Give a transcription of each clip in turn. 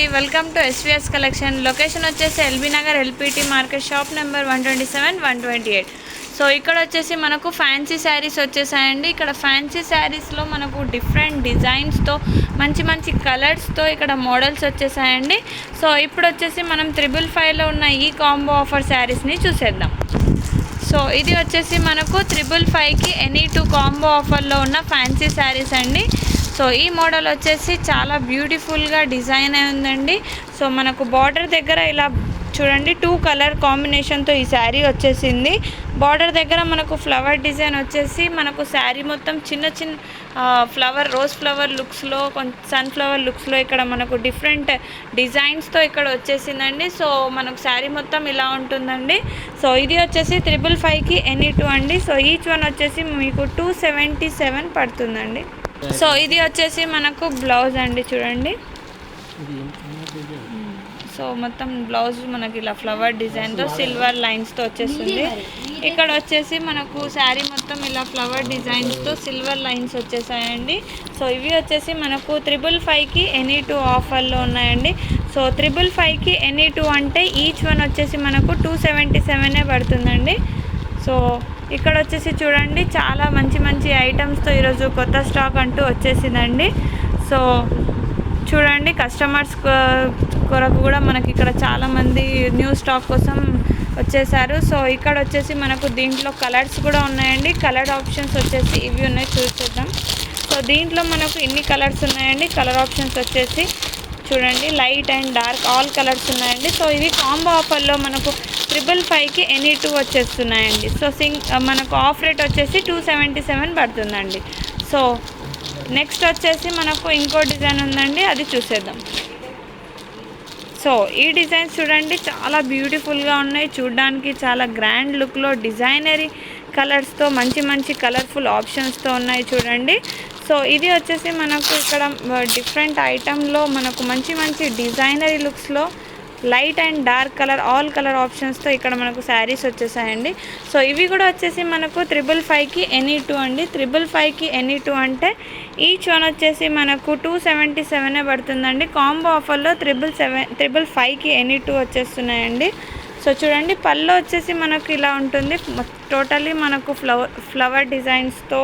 అండి. Welcome to SVS collection location వచ్చేసి LB Nagar LPT market shop number one twenty seven one twenty eight so ఇక్కడ వచ్చేసి మనకు fancy saris వచ్చేసాయండి. ఇక్కడ fancy శారీస్లో మనకు డిఫరెంట్ డిజైన్స్తో మంచి మంచి కలర్స్తో ఇక్కడ మోడల్స్ వచ్చేసాయండి. సో ఇప్పుడు వచ్చేసి మనం త్రిబుల్ ఫైవ్లో ఉన్న ఈ కాంబో ఆఫర్ శారీస్ని చూసేద్దాం. సో ఇది వచ్చేసి మనకు త్రిబుల్ ఫైవ్కి ఎనీ టూ కాంబో ఆఫర్లో ఉన్న ఫ్యాన్సీ శారీస్ అండి. సో ఈ మోడల్ వచ్చేసి చాలా బ్యూటిఫుల్గా డిజైన్ అయి ఉందండి. సో మనకు బార్డర్ దగ్గర ఇలా చూడండి టూ కలర్ కాంబినేషన్తో ఈ శారీ వచ్చేసింది. బార్డర్ దగ్గర మనకు ఫ్లవర్ డిజైన్ వచ్చేసి మనకు శారీ మొత్తం చిన్న చిన్న ఫ్లవర్ రోజ్ ఫ్లవర్ లుక్స్లో కొంచెం సన్ఫ్లవర్ లుక్స్లో ఇక్కడ మనకు డిఫరెంట్ డిజైన్స్తో ఇక్కడ వచ్చేసిందండి. సో మనకు శారీ మొత్తం ఇలా ఉంటుందండి. సో ఇది వచ్చేసి త్రిబుల్ ఫైవ్కి ఎనీ టూ అండి. సో ఈచ్ వన్ వచ్చేసి మీకు టూ సెవెంటీ సెవెన్ పడుతుందండి. సో ఇది వచ్చేసి మనకు బ్లౌజ్ అండి చూడండి. సో మొత్తం బ్లౌజ్ మనకి ఇలా ఫ్లవర్ డిజైన్తో సిల్వర్ లైన్స్తో వచ్చేస్తుంది. ఇక్కడ వచ్చేసి మనకు శారీ మొత్తం ఇలా ఫ్లవర్ డిజైన్స్తో సిల్వర్ లైన్స్ వచ్చేసాయండి. సో ఇవి వచ్చేసి మనకు త్రిబుల్ ఫైవ్కి ఎనీ టూ ఆఫర్లో ఉన్నాయండి. సో త్రిబుల్ ఫైవ్కి ఎనీ టూ అంటే ఈచ్ వన్ వచ్చేసి మనకు టూ సెవెంటీ సెవెనే పడుతుందండి. సో ఇక్కడ వచ్చేసి చూడండి చాలా మంచి మంచి ఐటమ్స్తో ఈరోజు కొత్త స్టాక్ అంటూ వచ్చేసిందండి. సో చూడండి కస్టమర్స్ కొరకు కూడా మనకి ఇక్కడ చాలామంది న్యూ స్టాక్ కోసం వచ్చేసారు. సో ఇక్కడ వచ్చేసి మనకు దీంట్లో కలర్స్ కూడా ఉన్నాయండి. కలర్ ఆప్షన్స్ వచ్చేసి ఇవి ఉన్నాయి చూసేద్దాం. సో దీంట్లో మనకు ఇన్ని కలర్స్ ఉన్నాయండి. కలర్ ఆప్షన్స్ వచ్చేసి చూడండి light and dark all colours ఉన్నాయండి. సో ఇవి కాంబో ఆఫర్లో మనకు ట్రిపుల్ ఫైవ్కి ఎనీ టూ వచ్చేస్తున్నాయండి. సో సింగ్ మనకు ఆఫ్ రేట్ వచ్చేసి టూ సెవెంటీ సెవెన్ పడుతుందండి. సో నెక్స్ట్ వచ్చేసి మనకు ఇంకో డిజైన్ ఉందండి అది చూసేద్దాం. సో ఈ డిజైన్స్ చూడండి చాలా బ్యూటిఫుల్గా ఉన్నాయి. చూడడానికి చాలా గ్రాండ్ లుక్లో డిజైనరీ కలర్స్తో మంచి మంచి కలర్ఫుల్ ఆప్షన్స్తో ఉన్నాయి చూడండి. సో ఇది వచ్చేసి మనకు ఇక్కడ డిఫరెంట్ ఐటెంలో మనకు మంచి మంచి designery లుక్స్లో light and dark colour all colour ఆప్షన్స్తో ఇక్కడ మనకు శారీస్ వచ్చేసాయండి. సో ఇవి కూడా వచ్చేసి మనకు త్రిబుల్ ఫైవ్కి ఎనీ టూ అండి. త్రిబుల్ ఫైవ్కి ఎనీ టూ అంటే ఈచ్ వన్ వచ్చేసి మనకు టూ సెవెంటీ సెవెనే పడుతుందండి. కాంబో ఆఫర్లో త్రిబుల్ సెవెన్ త్రిబుల్ ఫైవ్కి ఎనీ టూ వచ్చేస్తున్నాయండి. సో చూడండి పళ్ళు వచ్చేసి మనకు ఇలా ఉంటుంది. టోటలీ మనకు ఫ్లవర్ ఫ్లవర్ డిజైన్స్తో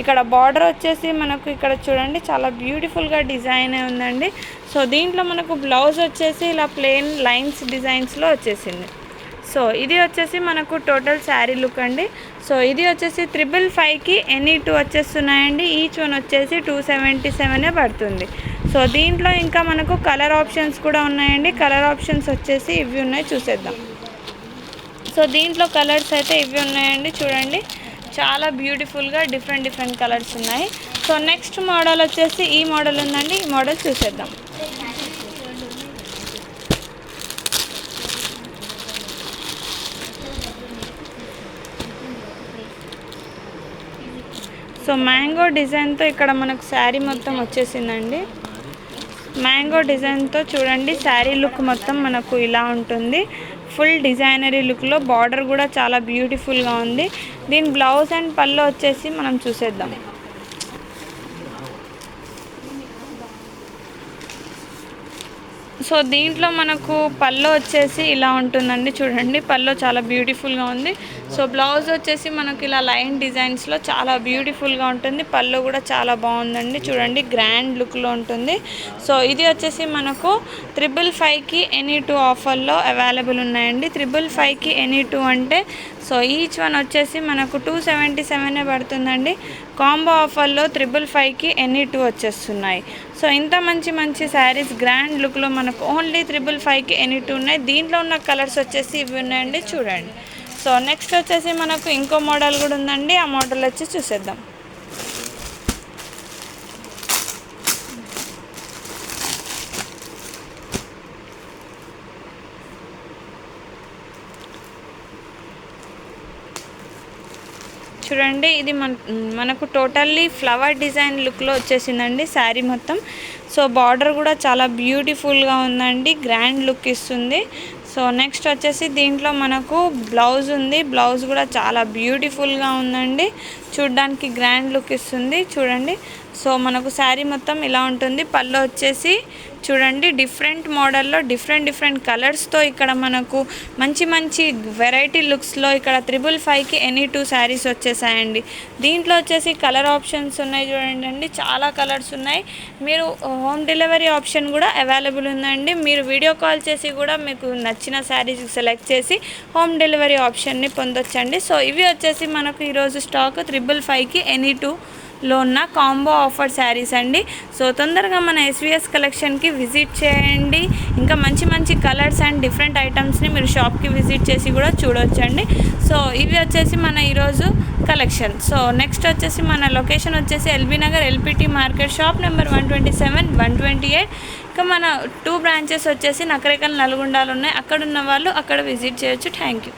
ఇక్కడ బార్డర్ వచ్చేసి మనకు ఇక్కడ చూడండి చాలా బ్యూటిఫుల్గా డిజైన్ ఉందండి. సో దీంట్లో మనకు బ్లౌజ్ వచ్చేసి ఇలా ప్లెయిన్ లైన్స్ డిజైన్స్లో వచ్చేసింది. సో ఇది వచ్చేసి మనకు టోటల్ శారీ లుక్ అండి. సో ఇది వచ్చేసి త్రిబుల్ ఫైవ్కి ఎనీ టూ వచ్చేస్తున్నాయండి. ఈచ్ వన్ వచ్చేసి టూ సెవెంటీ సెవెనే పడుతుంది. సో దీంట్లో ఇంకా మనకు కలర్ ఆప్షన్స్ కూడా ఉన్నాయండి. కలర్ ఆప్షన్స్ వచ్చేసి ఇవి ఉన్నాయి చూసేద్దాం. సో దీంట్లో కలర్స్ అయితే ఇవి ఉన్నాయండి చూడండి. చాలా బ్యూటిఫుల్గా డిఫరెంట్ డిఫరెంట్ కలర్స్ ఉన్నాయి. సో నెక్స్ట్ మోడల్ వచ్చేసి ఈ మోడల్ ఉందండి. ఈ మోడల్ చూసేద్దాం. సో మ్యాంగో డిజైన్తో ఇక్కడ మనకు శారీ మొత్తం వచ్చేసిందండి. మ్యాంగో డిజైన్తో చూడండి శారీ లుక్ మొత్తం మనకు ఇలా ఉంటుంది. ఫుల్ డిజైనరీ లుక్లో బార్డర్ కూడా చాలా బ్యూటిఫుల్గా ఉంది. దీని బ్లౌజ్ అండ్ పళ్ళు వచ్చేసి మనం చూసేద్దాం. సో దీంట్లో మనకు పళ్ళు వచ్చేసి ఇలా ఉంటుందండి. చూడండి పళ్ళు చాలా బ్యూటిఫుల్గా ఉంది. సో బ్లౌజ్ వచ్చేసి మనకు ఇలా లైన్ డిజైన్స్లో చాలా బ్యూటిఫుల్గా ఉంటుంది. పళ్ళు కూడా చాలా బాగుందండి. చూడండి గ్రాండ్ లుక్లో ఉంటుంది. సో ఇది వచ్చేసి మనకు త్రిబుల్ ఫైవ్కి ఎనీ టూ ఆఫర్లో అవైలబుల్ ఉన్నాయండి. త్రిబుల్ ఫైవ్కి ఎనీ టూ అంటే సో ఈచ్ వన్ వచ్చేసి మనకు టూ సెవెంటీ సెవెనే పడుతుందండి. కాంబో ఆఫర్లో త్రిబుల్ ఫైవ్కి ఎనీ టూ వచ్చేస్తున్నాయి. సో ఇంత మంచి మంచి శారీస్ గ్రాండ్ లుక్లో మనకు ఓన్లీ త్రిబుల్ ఫైవ్కి ఎనీ టూ ఉన్నాయి. దీంట్లో ఉన్న కలర్స్ వచ్చేసి ఇవి ఉన్నాయండి చూడండి. సో నెక్స్ట్ వచ్చేసి మనకు ఇంకో మోడల్ కూడా ఉందండి. ఆ మోడల్ వచ్చి చూసేద్దాం. చూడండి ఇది మన మనకు టోటల్లీ ఫ్లవర్ డిజైన్ లుక్లో వచ్చేసిందండి శారీ మొత్తం. సో బార్డర్ కూడా చాలా బ్యూటిఫుల్గా ఉందండి గ్రాండ్ లుక్ ఇస్తుంది. సో నెక్స్ట్ వచ్చేసి దీంట్లో మనకు బ్లౌజ్ ఉంది బ్లౌజ్ కూడా చాలా బ్యూటిఫుల్గా ఉందండి. చూడ్డానికి గ్రాండ్ లుక్ ఇస్తుంది చూడండి. సో మనకు శారీ మొత్తం ఇలా ఉంటుంది పళ్ళు వచ్చేసి చూడండి డిఫరెంట్ మోడల్లో డిఫరెంట్ డిఫరెంట్ కలర్స్తో ఇక్కడ మనకు మంచి మంచి వెరైటీ లుక్స్లో ఇక్కడ త్రిబుల్ ఫైవ్కి ఎనీ టూ శారీస్ వచ్చేసాయండి. దీంట్లో వచ్చేసి కలర్ ఆప్షన్స్ ఉన్నాయి చూడండి అండి చాలా కలర్స్ ఉన్నాయి. మీరు హోమ్ డెలివరీ ఆప్షన్ కూడా అవైలబుల్ ఉందండి. మీరు వీడియో కాల్ చేసి కూడా మీకు నచ్చిన శారీస్ సెలెక్ట్ చేసి హోమ్ డెలివరీ ఆప్షన్ని పొందొచ్చండి. సో ఇవి వచ్చేసి మనకు ఈరోజు స్టాక్ త్రిబుల్ ఫైవ్కి ఎనీ టూ లో ఉన్న కాంబో ఆఫర్ శారీస్ అండి. సో తొందరగా మన ఎస్విఎస్ కలెక్షన్కి విజిట్ చేయండి. ఇంకా మంచి మంచి కలర్స్ అండ్ డిఫరెంట్ ఐటమ్స్ని మీరు షాప్కి విజిట్ చేసి కూడా చూడొచ్చండి. సో ఇవి వచ్చేసి మన ఈరోజు కలెక్షన్ సో నెక్స్ట్ వచ్చేసి మన లొకేషన్ వచ్చేసి LB Nagar LPT market shop number one twenty seven one twenty eight ఇంకా మన టూ బ్రాంచెస్ వచ్చేసి నకరేకల్ నల్గొండలు ఉన్నాయి అక్కడ ఉన్న వాళ్ళు అక్కడ విజిట్ చేయొచ్చు. Thank you